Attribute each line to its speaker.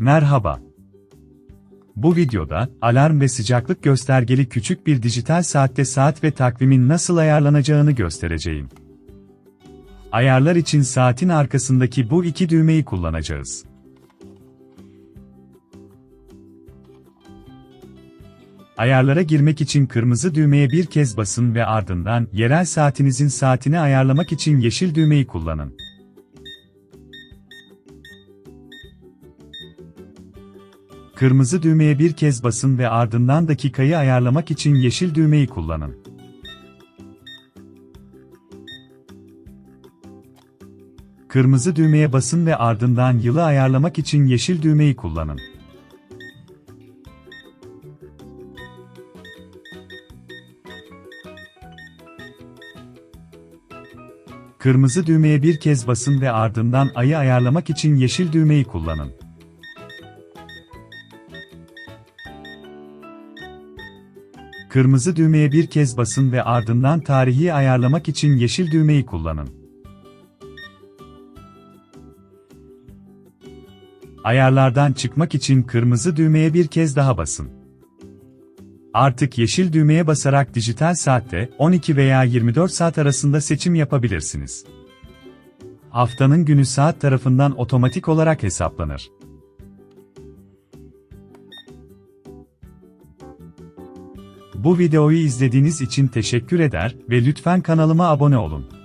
Speaker 1: Merhaba. Bu videoda, alarm ve sıcaklık göstergeli küçük bir dijital saatte saat ve takvimin nasıl ayarlanacağını göstereceğim. Ayarlar için saatin arkasındaki bu iki düğmeyi kullanacağız. Ayarlara girmek için kırmızı düğmeye bir kez basın ve ardından yerel saatinizin saatini ayarlamak için yeşil düğmeyi kullanın. Kırmızı düğmeye bir kez basın ve ardından dakikayı ayarlamak için yeşil düğmeyi kullanın. Kırmızı düğmeye basın ve ardından yılı ayarlamak için yeşil düğmeyi kullanın. Kırmızı düğmeye bir kez basın ve ardından ayı ayarlamak için yeşil düğmeyi kullanın. Kırmızı düğmeye bir kez basın ve ardından tarihi ayarlamak için yeşil düğmeyi kullanın. Ayarlardan çıkmak için kırmızı düğmeye bir kez daha basın. Artık yeşil düğmeye basarak dijital saatte 12 veya 24 saat arasında seçim yapabilirsiniz. Haftanın günü saat tarafından otomatik olarak hesaplanır. Bu videoyu izlediğiniz için teşekkür eder ve lütfen kanalıma abone olun.